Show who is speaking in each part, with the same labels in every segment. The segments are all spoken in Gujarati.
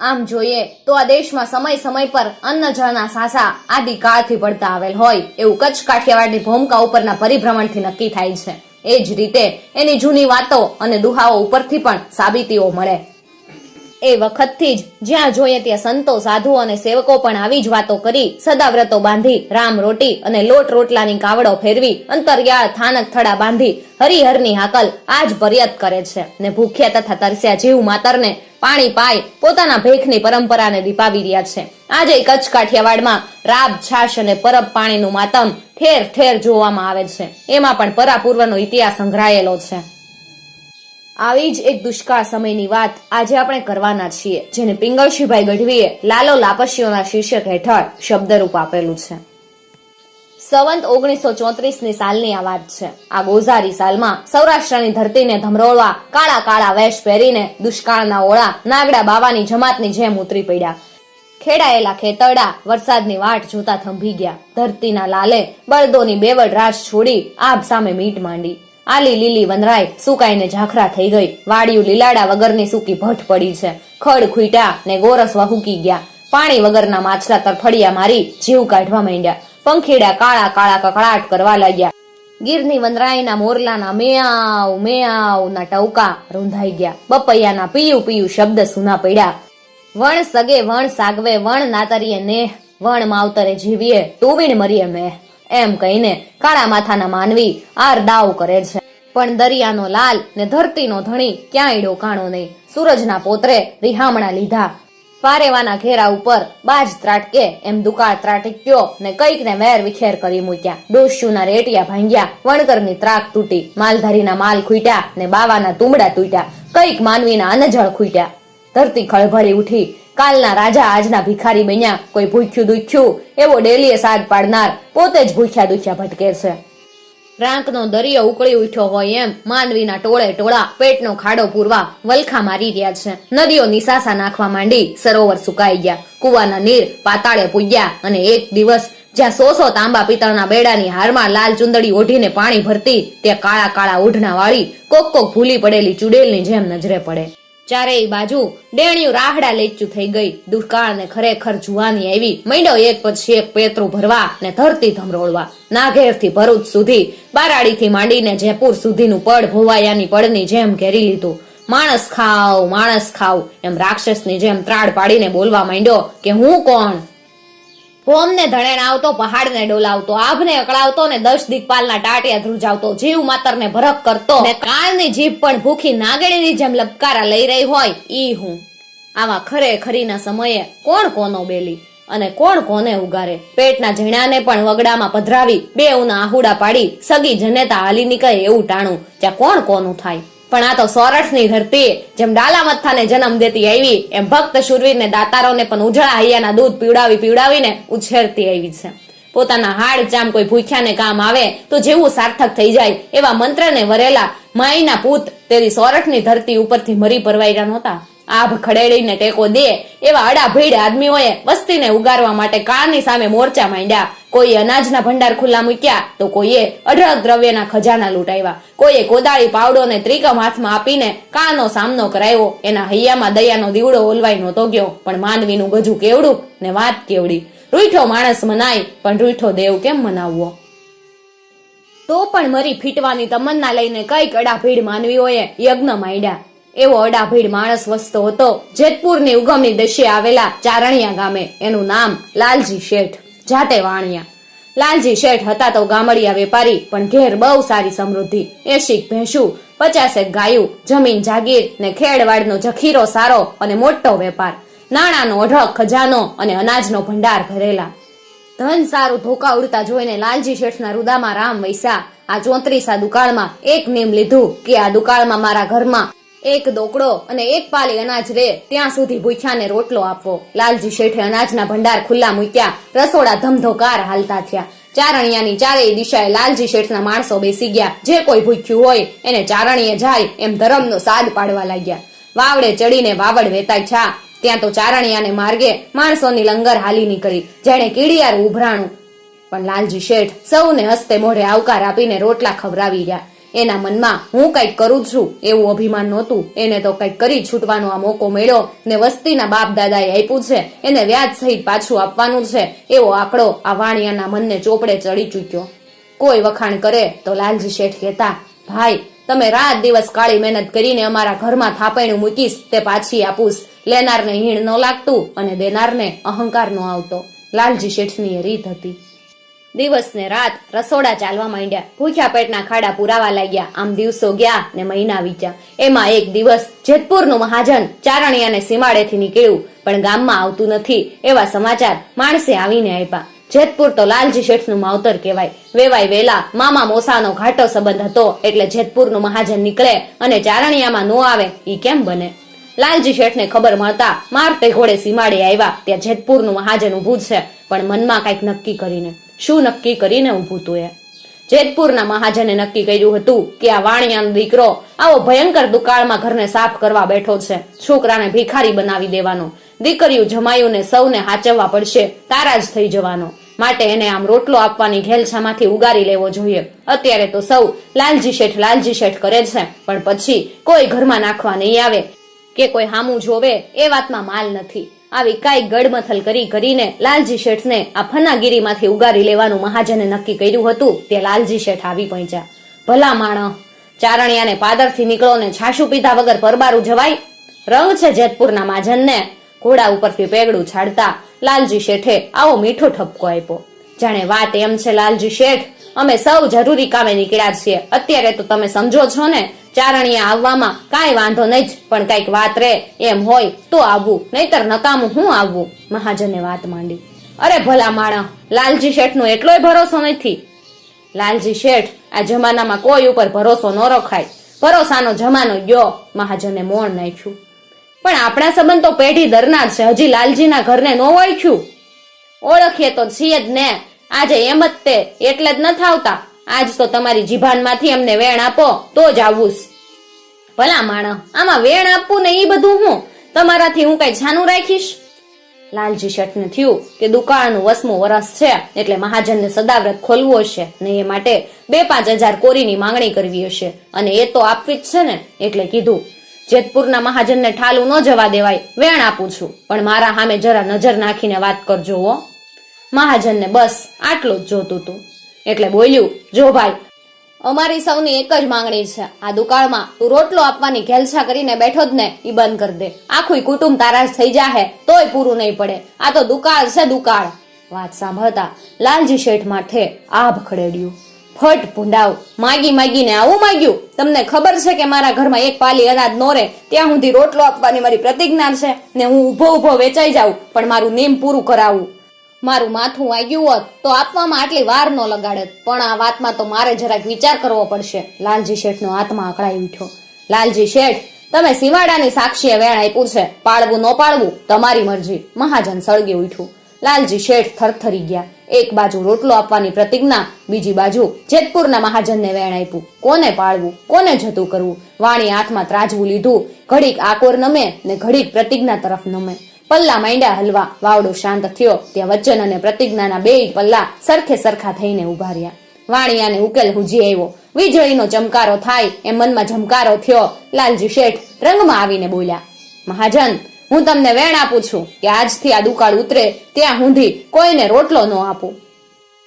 Speaker 1: આમ જોઈએ તો આ દેશમાં સમય સમય પર અન્ન જળના સાસા આદિ કાળથી પડતા આવેલ હોય એવું કચ્છ કાઠિયાવાડની ભૂમિકા ઉપરના પરિભ્રમણથી નક્કી થાય છે. એ જ રીતે એની જૂની વાતો અને દુહાઓ ઉપરથી પણ સાબિતીઓ મળે. એ વખતથી જ જ્યાં જોઈએ ત્યાં સંતો, સાધુઓ અને સેવકો પણ આવી જ વાતો કરી, સદાવ્રતો બાંધી, રામ રોટી અને લોટ રોટલાની કાવડો ફેરવી, અંતરિયાળ થાનક થડા બાંધી, હરિહરની હાકલ આજ પર્યત કરે છે. ને ભૂખ્યા તથા તરસ્યા જીવ માતરને પાણી પાય પોતાના ભેખની પરંપરાને દીપાવી રહ્યા છે. આજે કચ્છ કાઠિયાવાડમાં રાબ, છાશ અને પરબ પાણીનું માતમ ઠેર ઠેર જોવામાં આવે છે. એમાં પણ પરાપૂર્વનો ઇતિહાસ સંઘરાયેલો છે. આવી જ એક દુષ્કાળ સમયની વાત આજે આપણે કરવાના છીએ, જેને પિંગળશીભાઈ ગઢવીએ લાલો લાપસીઓના શીર્ષક હેઠળ શબ્દરૂપ આપેલું છે. સવંત ઓગણીસો ચોત્રીસની સાલની આ વાત છે. આ ગોઝારી સાલમાં સૌરાષ્ટ્રની ધરતીને ધમરોળવા કાળા કાળા વેશ પહેરીને દુષ્કાળના ઓળા નાગડા બાવાની જમાતની જેમ ઉતરી પડ્યા. ખેડાયેલા ખેતરડા વરસાદની વાટ જોતા થંભી ગયા. ધરતીના લાલે બળદોની બેવડ રાશ છોડી આભ સામે મીટ માંડી. આલી લીલી વનરાય સુકાઈને ઝાખરા થઈ ગઈ. વાડિયું લીલાડા વગરની સૂકી ભઠ પડી છે. ખડ ખૂટ્યા ને ગોરસ વહુકી ગયા. પાણી વગરના માછલા તરફડિયા મારી જીવ કાઢવા માંડ્યા. પંખીડા કાળા કાળા કકળાટ કરવા લાગ્યા. ગીરની વનરાયના મોરલાના મેઆવ મેયાવ ના ટવકા રૂંધાઈ ગયા. બપૈયાના પીયું પીયું શબ્દ સુના પડ્યા. વણ સગે વણ સાગવે, વણ નાતરીએ ને વણ માવતરે જીવીએ તુવીણ મરીએ મેં એમ કહીને કાળા માથાના માનવી આર દાવ કરે છે. પણ દરિયાનો લાલ ને ધરતીનો ધણી ક્યાંય ડોકાણો નહીં. સૂરજના પોતરે રિહામણા લીધા. પારેવાના ઘેરા ઉપર બાજ ત્રાટકે એમ દુકાળ ત્રાટક્યો ને કંઈક ને વેર વિખેર કરી મૂક્યા. ડોસ્યુના રેટિયા ભાંગ્યા, વણકરની ત્રાક તૂટી, માલધારીના માલ ખૂટ્યા ને બાવાના તુંબડા તૂટ્યા. કંઈક માનવીના અનજળ ખૂટ્યા. ધરતી ખળભળી ઉઠી કાલના રાજા આજના ભિખારી બન્યા. કોઈ ભૂખ્યું દુખ્યું, એવો ડેલીએ સાગ પાડનાર, પોતે જ ભૂખ્યા દુખ્યા ભટકે છે રાંકનો દરિયો ઉકળી ઉઠ્યો હોય એમ માનવીના ટોળે ટોળા પેટનો ખાડો પૂરવા વલખા મારી રહ્યા છે. નદીઓ નિસાસા નાખવા માંડી સરોવર સુકાઈ ગયા. કુવાના નીર પાતાળે પૂગ્યા અને એક દિવસ જ્યાં સો સો તાંબા પિત્તળના બેડાની હારમાં લાલ ચુંદડી ઓઢીને પાણી ભરતી, ત્યાં કાળા કાળા ઓઢણા વાળી કોક કોક ભૂલી પડેલી ચુડેલની જેમ નજરે પડે. ચારેય બાજુ ડેણિયું રાહડા લેચું થઈ ગઈ. દુષ્કાળ ને ખરેખર જુવાની આવી મંડ્યો એક પછી એક પેતરું ભરવા ને ધરતી ધમરોળવા. નાઘેરથી ભરૂચ સુધી, બારાડીથી માંડીને જયપુર સુધીનું પડ ભોવાયાની પડની જેમ ઘેરી લીધું. માણસ ખાવ માણસ ખાવ, એમ રાક્ષસની જેમ ત્રાડ પાડીને બોલવા માંડ્યો કે હું કોણ? ભોમને ધણેણ આવતો, પહાડને ડોલાવતો આભને અકળાવતો ને દસ દિગપાલના ટાટિયા ધ્રુજાવતો, જીવ માતરને ભરક કરતો. ને કાળની જીભ પણ ભૂખી નાગણીની જેમ લપકારા લઈ રહી હોય, ઈ હું. આવા ખરે ખરીના સમયે કોણ કોનો બેલી અને કોણ કોને ઉગારે? પેટના ઝીણાને પણ વગડામાં પધરાવી બે ઉના આહુડા પાડી, સગી જનેતા હાલી નીકળે એવું ટાણું ત્યાં કોણ કોનું થાય? પણ આ તો સોરઠની ધરતી, જેમ ડાલા મથાને જન્મ દેતી આવી, એમ ભક્ત શુરવીરને દાતારોને પણ ઉજળા હૈયાના દૂધ પીવડાવી પીવડાવીને ઉછેરતી આવી છે. પોતાના હાડ ચામ કોઈ ભૂખ્યાને કામ આવે, તો જેવું સાર્થક થઈ જાય, એવા મંત્રને વરેલા માઈના પૂત તેની સોરઠની ધરતી ઉપરથી મરી પરવાયરા નહોતા. આભ ખડેડીને ટેકો દે એવા અડા ભીડ આદમીઓએ વસ્તીને ઉગારવા માટે કારની સામે મોરચા માંડ્યા. કોઈએ અનાજના ભંડાર ખુલ્લા મૂક્યા તો કોઈએ અઢળક દ્રવ્યના ખજાના લૂંટાવ્યા. કોઈએ કોદાળી પાવડો ને ત્રિકમ હાથમાં આપીને કાનો સામનો કરાયો. એના હૈયામાં દયાનો દીવડો ઓલવાઈ નહોતો ગયો, પણ માનવીનું ગજુ કેવડું ને વાત કેવડી. રૂઠો માણસ મનાય, પણ રૂઠો દેવ કેમ મનાવવો? તો પણ મરી ફીટવાની તમન્ના લઈને કંઈક અડાભીડ માનવીઓએ યજ્ઞ માંડ્યા. એવો અડાભીડ માણસ વસતો હતો, જેતપુરની ઉગમની દશે આવેલા ચારણિયા ગામે. એનું નામ લાલજી શેઠ, જાતે વાણિયા. લાલજી શેઠ હતા તો ગામડિયા વેપારી, પણ ઘેર બહુ સારી સમૃદ્ધિ. એશિક ભેંસું, પચાસેક ગાયું, જમીન જાગીર ને ખેડવાડનો જખીરો સારો અને મોટો વેપાર. નાણાંનો અઢળક ખજાનો અને અનાજનો ભંડાર ભરેલા. ધન સારું ધોકા ઉડતા જોઈને લાલજી શેઠના રૂદામાં રામ વૈસા, આ ચોત્રીસા દુકાળમાં એક નેમ લીધું કે આ દુકાળમાં મારા ઘરમાં એક દોકડો અને એક પાલી અનાજ રે ત્યાં સુધી ભૂખ્યાને રોટલો આપવો. લાલજી શેઠે અનાજના ભંડાર ખુલ્લા મૂક્યા. રસોડા ધમધોકાર હાલતા થયા. ચારણિયાની ચારેય દિશાએ લાલજી શેઠના માણસો બેસી ગયા. જે કોઈ ભૂખ્યું હોય, એને ચારણીએ જાય એમ ધરમનો સાદ પાડવા લાગ્યા. વાવડે ચડીને વાવડ વેતાય છા. ત્યાં તો ચારણિયાને માર્ગે માણસોની લંગર હાલી નીકળી. જેણે કીડિયાર ઉભરાણું. પણ લાલજી શેઠ સૌને હસ્તે મોઢે આવકાર આપીને રોટલા ખવરાવી રહ્યા એના મનમાં હું કંઈક કરું છું એવું અભિમાન નહોતું. એને તો કંઈક કરી છૂટવાનો આ મોકો મળ્યો ને વસ્તીના બાપ દાદાએ આપ્યું છે. એને વ્યાજ સહિત પાછું આપવાનું છે. એવો આંકડો આ વાણિયાના મનને ચોપડે ચડી ચૂક્યો. કોઈ વખાણ કરે તો લાલજી શેઠ કહેતા, ભાઈ, તમે રાત દિવસ કાળી મહેનત કરીને અમારા ઘરમાં થાપણું મૂકીશ, તે પાછી આપુશ લેનારને હીણ ન લાગતું અને દેનારને અહંકાર ન આવતો. લાલજી શેઠની એ રીત હતી. દિવસ ને રાત રસોડા ચાલવા માંડ્યા. ભૂખ્યા પેટના ખાડા પુરાવા લાગ્યા. આમ દિવસો ગયા ને મહિના વીત્યા. એમાં એક દિવસ જેતપુરનું મહાજન ચારણિયાને સીમાડેથી નીકળ્યું, પણ ગામમાં આવતું નથી એવા સમાચાર માણસે આવીને આપ્યા જેતપુર તો લાલજી શેઠનું માવતર કહેવાય. વેવાય વેલા મામા મોસાનો ઘાટો સંબંધ હતો એટલે જેતપુરનું મહાજન નીકળે અને ચારણિયામાં નો આવે, ઈ કેમ બને? લાલજી શેઠને ખબર મળતા મારતે ઘોડે સીમાડે આવ્યા ત્યાં જેતપુરનું મહાજન ઊભું છે. પણ મનમાં કંઈક નક્કી કરીને. શું નક્કી કરીને ઊભું તું એ? જેતપુરના મહાજને નક્કી કર્યું હતું કે આ વાણિયાનો દીકરો આવો ભયંકર દુકાળમાં ઘરને સાફ કરવા બેઠો છે. છોકરાને ભિખારી બનાવી દેવાનો. દીકરીઓ જમાયુને સૌને હાચવવા પડશે. તારા જ થઈ જવાનો. માટે એને આમ રોટલો આપવાની ઘેલછામાંથી ઉગારી લેવો જોઈએ. અત્યારે તો સૌ લાલજી શેઠ લાલજી શેઠ કરે છે. પણ પછી કોઈ ઘરમાં નાખવા નહીં આવે. કે કોઈ હામું જોવે, એ વાતમાં માલ નથી. આવી કાંઈ ગડમથલ કરી કરીને લાલજી શેઠને આ ફનાગીરીમાંથી ઉગારી લેવાનું મહાજને નક્કી કર્યું હતું, તે લાલજી શેઠ આવી પહોંચ્યા. ભલા માણસ ચારણિયાને પાદરથી નીકળો ને છાશુ પીધા વગર પરબારું જવાય? રંગ છે જેતપુરના મહાજનને ઘોડા ઉપરથી પેગડું છાડતા લાલજી શેઠે આવો મીઠો ઠપકો આપ્યો. જાણે વાત એમ છે, લાલજી શેઠ, અમે સૌ જરૂરી કામે નીકળ્યા છીએ. અત્યારે તો તમે સમજો છો ને ચારણિયા આવવામાં કાંઈ વાંધો નહીં જ, પણ કંઈક વાત રે, એમ હોય તો આવવું નહીતર નકામું હું આવવું મહાજને વાત માંડી. અરે ભલા માણસ, લાલજી શેઠનો એટલોય ભરોસો નથી. લાલજી શેઠ, આ જમાનામાં કોઈ ઉપર ભરોસો ન રખાય. ભરોસાનો જમાનો ગયો, મહાજને મોણ નાખ્યું. પણ આપણા સંબંધ તો પેઢી દરના છે, હજી લાલજીના ઘરને ન ઓળખ્યું. ઓળખીએ તો છીએ જ ને. આજે એમ જ તે, એટલે જ ન આવતા. આજ તો તમારી જીભાનમાંથી અમને વેણ આપો, તો જ આવું ભલા માણસ આમાં વેણ આપવું ને એ બધું હું? તમારાથી હું કઈ છાનું રાખીશ? લાલજી શેઠને થયું કે દુકાળનું વસમું વરસ છે, એટલે મહાજનને સદાવ્રત ખોલવું હશે ને એ માટે બે પાંચ હજાર કોરીની માંગણી કરવી હશે. અને એ તો આપવી જ છે ને, એટલે કીધું. જેતપુરના મહાજનને ઠાલું ન જવા દેવાય, વેણ આપું છું. પણ મારા સામે જરા નજર નાખીને વાત કરજો હો. મહાજનને બસ આટલું જ જોતું હતું. એટલે બોલ્યું, જો ભાઈ, અમારી સૌની એક જ માંગણી છે. આ દુકાળમાં તું રોટલો આપવાની ઘેલછા કરીને બેઠો જ ને, ઈ બંધ કરી દે. આખું કુટુંબ તારા થઈ જાહે, તોય પૂરું નહીં પડે. આ તો દુકાળ છે દુકાળ. વાત સાંભળતા લાલજી શેઠ માથે આભ ખડેડ્યું. ફટ ભૂંડાવ. માગી માગીને આવું માગ્યું? તમને ખબર છે કે મારા ઘરમાં એક પાલી અનાજ નો રહે, ત્યાં સુધી રોટલો આપવાની મારી પ્રતિજ્ઞા છે ને હું ઊભો ઊભો વેચાઈ જાઉં, પણ મારું નિયમ પૂરું કરાવું. મારું માથું વાગ્યું હોત તો આપવામાં આટલી વાર ન લગાડત. પણ આ વાતમાં તો મારે જરાક વિચાર કરવો પડશે. લાલજી શેઠનો હાથમાં અકળાઈ ઉઠ્યો. લાલજી શેઠ, તમે સિવાડાની સાક્ષીએ વેણ આપ્યું છે પાળવું ન પાળવું, તમારી મરજી. મહાજન સળગી ઉઠ્યું. લાલજી શેઠ થરથરી ગયા. એક બાજુ રોટલો આપવાની પ્રતિજ્ઞા, બીજી બાજુ જેતપુરના મહાજનને વેણ આપ્યું. કોને પાળવું, કોને જતું કરવું? વાણી હાથમાં ત્રાજવું લીધું. ઘડીક આકોર નમે ને ઘડીક પ્રતિજ્ઞા તરફ નમે. પલ્લા માંડ્યા હલવા. વાવડો શાંત થયો. ત્યાં વચન અને પ્રતિજ્ઞાના બે પલ્લા સરખે સરખા થઈને ઊભા રહ્યા. વાણિયાને ઉકેલ હુજી આવ્યો. વીજળીનો ચમકારો થાય એમ મનમાં ઝમકારો થયો. લાલજી શેઠ રંગમાં આવીને બોલ્યા, મહાજન, હું તમને વેણ આપું છું કે આજથી આ દુકાળ ઉતરે ત્યાં સુધી કોઈને રોટલો ન આપું.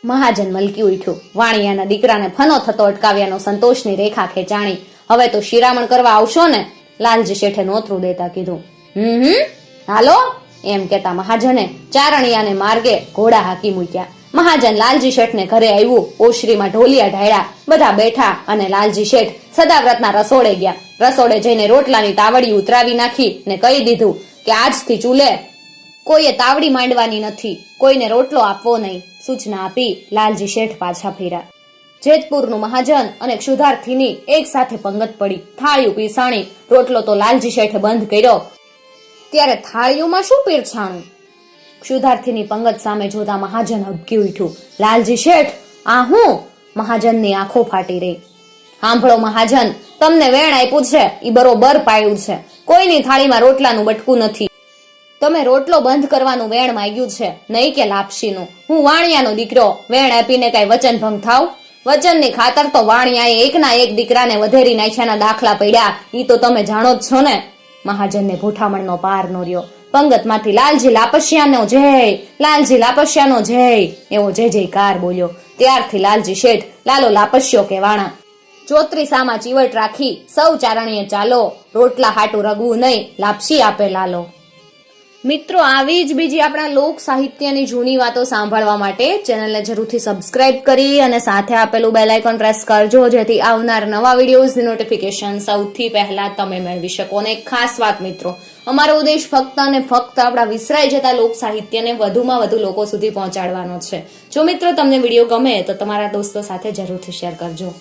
Speaker 1: મહાજન મલકી ઉઠ્યું. વાણિયાના દીકરાને ફનો થતો અટકાવ્યાનો સંતોષની રેખા ખેંચાણી. હવે તો શિરામણ કરવા આવશો ને? લાલજી શેઠે નોતરું દેતા કીધું. હમ હમ. હાલો? એમ કેતા મહાજને ચારણિયાને માર્ગે ઘોડા હાકી મૂક્યા. મહાજન લાલજી શેઠને ઘરે આવ્યું. ઓશરીમાં ઢોલિયા ઢાળ્યા. બધા બેઠા અને લાલજી શેઠ સદાવ્રતના રસોડે ગયા. રસોડે જઈને રોટલાની તાવડી ઉતરાવી નાખી ને કહી દીધું કે આજથી ચૂલે કોઈએ તાવડી માંડવાની નથી. કોઈને રોટલો આપવો નહીં. સૂચના આપી લાલજી શેઠ પાછા ફેર્યા. જેતપુરનું મહાજન અને ક્ષુધાર્થીની એક સાથે પંગત પડી. થાળીયું પીસાણી રોટલો તો લાલજી શેઠે બંધ કર્યો. ત્યારે થાળીઓમાં શું પીરછાણું? ક્ષુધાર્થીની પંગત સામે જોતા મહાજન હબકી ઉઠ્યું. લાલજી શેઠ, આ હું? મહાજનની આંખો ફાટી રહી. સાંભળો મહાજન, તમને વેણ આપ્યું છે એ બરોબર પાડ્યું છે. કોઈની થાળીમાં રોટલાનું બટકું નથી. તમે રોટલો બંધ કરવાનું વેણ માંગ્યું છે, નહીં કે લાપસીનું. હું વાણિયાનો દીકરો, વેણ આપીને કઈ વચન ભંગ થાવ વચનની ખાતર તો વાણિયાએ એકના એક દીકરાને વધેરી નાખ્યાના દાખલા પડ્યા. એ તો તમે જાણો જ છો ને. મહાજનને ભૂઠામણનો પાર નો રહ્યો પંગતમાંથી લાલજી લાપસ્યાનો જય, લાલજી લાપસ્યાનો જય, એવો જય જયકાર બોલ્યો. ત્યારથી લાલજી શેઠ, લાલો લાપસ્યો કે વાણા. ચોત્રીસામાં ચીવટ રાખી, સૌ ચારણીએ ચાલો. રોટલા હાટું રગવું નહીં, લાપસી આપે લાલો. મિત્રો, આવી જ બીજી આપણા લોક સાહિત્યની જૂની વાતો સાંભળવા માટે ચેનલને જરૂરથી સબસ્ક્રાઇબ કરી અને સાથે આપેલું બેલ આઇકોન પ્રેસ કરજો, જેથી આવનાર નવા વિડીયોઝની નોટિફિકેશન સૌથી પહેલા તમે મેળવી શકો. અને એક ખાસ વાત મિત્રો, અમારો ઉદ્દેશ ફક્ત અને ફક્ત આપણા વિસરાઈ જતા લોક સાહિત્યને વધુમાં વધુ લોકો સુધી પહોંચાડવાનો છે. જો મિત્રો, તમને વીડિયો ગમે તો તમારા દોસ્તો સાથે જરૂરથી શેર કરજો.